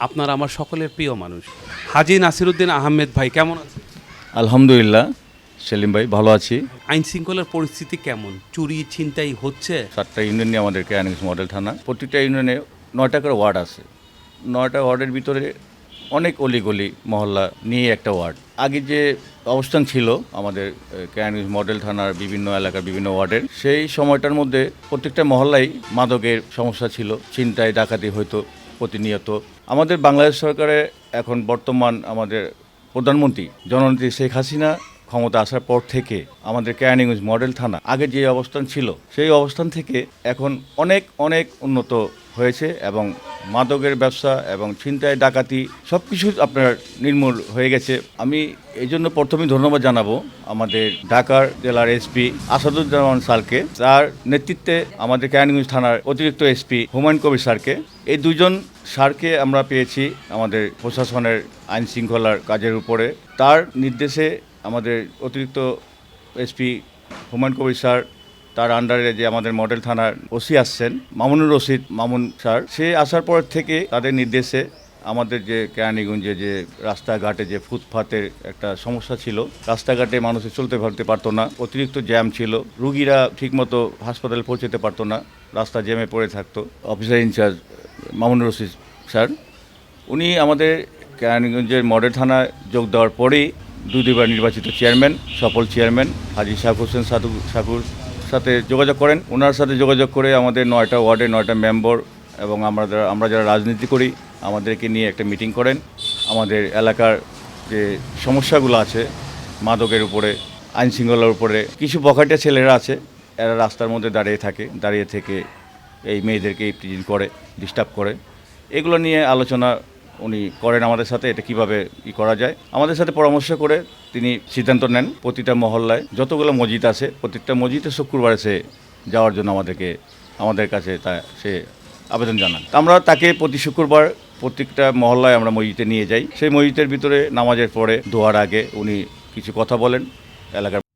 আপনার আমার সকলের প্রিয় মানুষ। হাজি নাসিরুদ্দিন আহমেদ ভাই কেমন আছেন? আলহামদুলিল্লাহ সেলিম ভাই ভালো আছি। আইন শৃঙ্খলার পরিস্থিতি কেমন? চুরি ছিনতাই হচ্ছে? সাতটা ইউনিয়ন নিয়ে আমাদের মডেল থানা। প্রতিটা ইউনিয়নে নয়টা করে ওয়ার্ড আছে। নয়টা ওয়ার্ডের ভিতরে অনেক অলিগলি মহল্লা নিয়ে একটা ওয়ার্ড। আগে যে অবস্থান ছিল আমাদের আহ, মডেল থানার বিভিন্ন এলাকার বিভিন্ন ওয়ার্ডের সেই সময়টার মধ্যে প্রত্যেকটা মহল্লায় মাদকের সমস্যা ছিল। ছিনতাই ডাকাতি হয়তো প্রতিনিয়ত। আমাদের বাংলাদেশ সরকারে এখন বর্তমান আমাদের প্রধানমন্ত্রী জননেত্রী শেখ হাসিনা ক্ষমতা আসার পর থেকে আমাদের কেরানীগঞ্জ মডেল থানা আগে যে অবস্থান ছিল, সেই অবস্থান থেকে এখন অনেক অনেক উন্নত হয়েছে এবং মাদকের ব্যবসা এবং ছিনতাই, ডাকাতি সব কিছু আপনার নির্মূল হয়ে গেছে। আমি এই জন্য প্রথমেই ধন্যবাদ জানাব আমাদের ঢাকার জেলার এসপি আসাদুজ্জামান স্যারকে। তার নেতৃত্বে আমাদের কেরানীগঞ্জ থানার অতিরিক্ত এসপি হুমায়ুন কবির স্যারকে। এই দুজন স্যারকে আমরা পেয়েছি আমাদের প্রশাসনের আইন শৃঙ্খলার কাজের উপরে। তার নির্দেশে আমাদের অতিরিক্ত এসপি হুমায়ুন কবির স্যার তার আন্ডারে যে আমাদের মডেল থানার ওসি আসছেন, মামুনুর রশিদ মামুন স্যার, সে আসার পর থেকে তাদের নির্দেশে আমাদের যে কেরানীগঞ্জে যে রাস্তাঘাটে যে ফুটপাতের একটা সমস্যা ছিল, রাস্তাঘাটে মানুষে চলতে ফেলতে পারতো না, অতিরিক্ত জ্যাম ছিল, রুগীরা ঠিকমতো হাসপাতালে পৌঁছতে পারতো না, রাস্তা জ্যামে পড়ে থাকতো। Officer in-charge Mamunur Rashid sir, উনি আমাদের কেরানীগঞ্জের মডেল থানায় যোগ দেওয়ার পরেই দুই দুইবার নির্বাচিত চেয়ারম্যান সফল চেয়ারম্যান হাজি শাহ হোসেন সাধু সাকুর সাথে যোগাযোগ করেন। ওনার সাথে যোগাযোগ করে আমাদের নয়টা ওয়ার্ডে নয়টা মেম্বার এবং আমরা যারা আমরা যারা রাজনীতি করি, আমাদেরকে নিয়ে একটা মিটিং করেন। আমাদের এলাকার যে সমস্যাগুলো আছে, মাদকের উপরে, আইন শৃঙ্খলার উপরে, কিছু বখাটিয়া ছেলেরা আছে, এরা রাস্তার মধ্যে দাঁড়িয়ে থাকে, দাঁড়িয়ে থেকে এই মেয়েদেরকে ইপ্রিজিন করে ডিস্টার্ব করে। এগুলো নিয়ে আলোচনা উনি করেন আমাদের সাথে, এটা কীভাবে ই করা যায়। আমাদের সাথে পরামর্শ করে তিনি সিদ্ধান্ত নেন প্রতিটা মহল্লায়। যতগুলো মসজিদ আছে প্রত্যেকটা মসজিদে শুক্রবারে সে যাওয়ার জন্য আমাদেরকে, আমাদের কাছে তা, সে আবেদন জানান। আমরা তাকে প্রতি শুক্রবার প্রত্যেকটা মহল্লায় আমরা মসজিদে নিয়ে যাই। সেই মসজিদের ভিতরে নামাজের পরে, দোয়ার আগে উনি কিছু কথা বলেন, এলাকার